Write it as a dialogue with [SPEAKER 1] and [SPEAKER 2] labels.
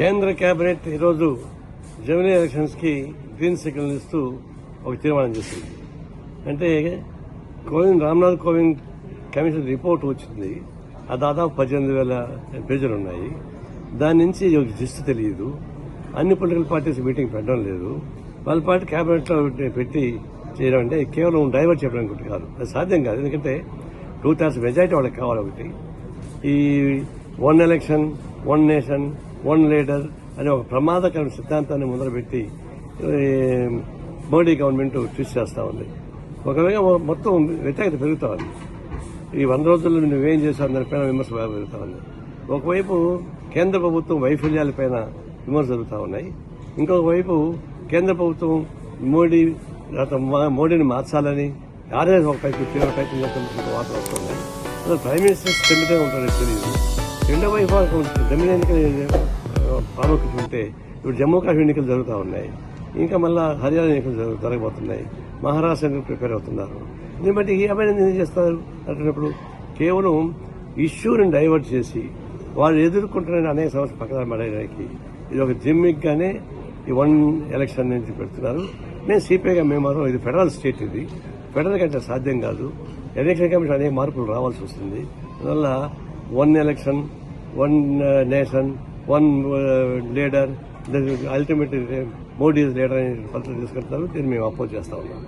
[SPEAKER 1] కేంద్ర కేబినెట్ ఈరోజు జమినీ ఎలక్షన్స్కి గ్రీన్ సిగ్నల్ ఇస్తూ ఒక తీర్మానం చేసింది. అంటే కోవింద్ రామ్నాథ్ కోవింద్ కమిషన్ రిపోర్ట్ వచ్చింది. ఆ దాదాపు పద్దెనిమిది వేల పేజీలు ఉన్నాయి. దాని నుంచి ఒక జిస్ట్ తెలియదు. అన్ని పొలిటికల్ పార్టీస్ మీటింగ్ పెట్టడం లేదు. వాళ్ళ పార్టీ కేబినెట్ పెట్టి చేయడం అంటే కేవలం డైవర్ట్ చెప్పడానికి ఒకటి కాదు. అది సాధ్యం కాదు. ఎందుకంటే టూ థర్డ్స్ మెజారిటీ వాళ్ళకి కావాలి ఒకటి. ఈ one election one nation one leader అనే ఒక ప్రమాదకరమైన సిద్ధాంతాన్ని మొదలుపెట్టి మోడీ గవర్నమెంట్ ట్విస్ట్ చేస్తూ ఉంది. ఒకవేళ మొత్తం వ్యతిరేకత పెరుగుతూ ఉంది. ఈ వంద రోజుల్లో నువ్వేం చేశావు దానిపైన విమర్శ బాగా పెరుగుతూ ఉంది. ఒకవైపు కేంద్ర ప్రభుత్వం వైఫల్యాలపైన విమర్శ జరుగుతూ ఉన్నాయి. ఇంకొక వైపు కేంద్ర ప్రభుత్వం మోడీ మోడీని మార్చాలని ఆర్ఎస్ ఒక పైకి తీవ్ర ప్రయత్నం చేస్తున్న వార్తలు వస్తున్నాయి అసలు ప్రైమ్ మినిస్టర్ స్టెమిటే ఉంటారో తెలియదు. రెండో వైపు జమ్మూ ఎన్నికలు ప్రాముఖ్యత ఉంటే ఇప్పుడు జమ్మూ కాశ్మీర్ ఎన్నికలు జరుగుతూ ఉన్నాయి. ఇంకా మళ్ళా హర్యానా ఎన్నికలు జరగబోతున్నాయి. మహారాష్ట్ర ఎన్నికలు ప్రిపేర్ అవుతున్నారు. దీన్ని బట్టి ఈ ఏం చేస్తారు? అంటున్నప్పుడు కేవలం ఇష్యూని డైవర్ట్ చేసి వాళ్ళు ఎదుర్కొంటున్న అనేక సమస్యలు పక్కన పడేయడానికి ఇది ఒక జిమ్మిక్గానే ఈ వన్ ఎలక్షన్ నుంచి పెడుతున్నారు. మేము సిపిఐగా మేము మాత్రం ఇది ఫెడరల్ స్టేట్ ఇది. ఫెడరల్ కంటే సాధ్యం కాదు. ఎలక్షన్ కమిషన్ అనేక మార్పులు రావాల్సి వస్తుంది. అందువల్ల one election one nation one leader ultimate Modi leader అనే పద్ధతి తీసుకెళ్తారు దీన్ని మేము అపోజ్ చేస్తా ఉన్నాం.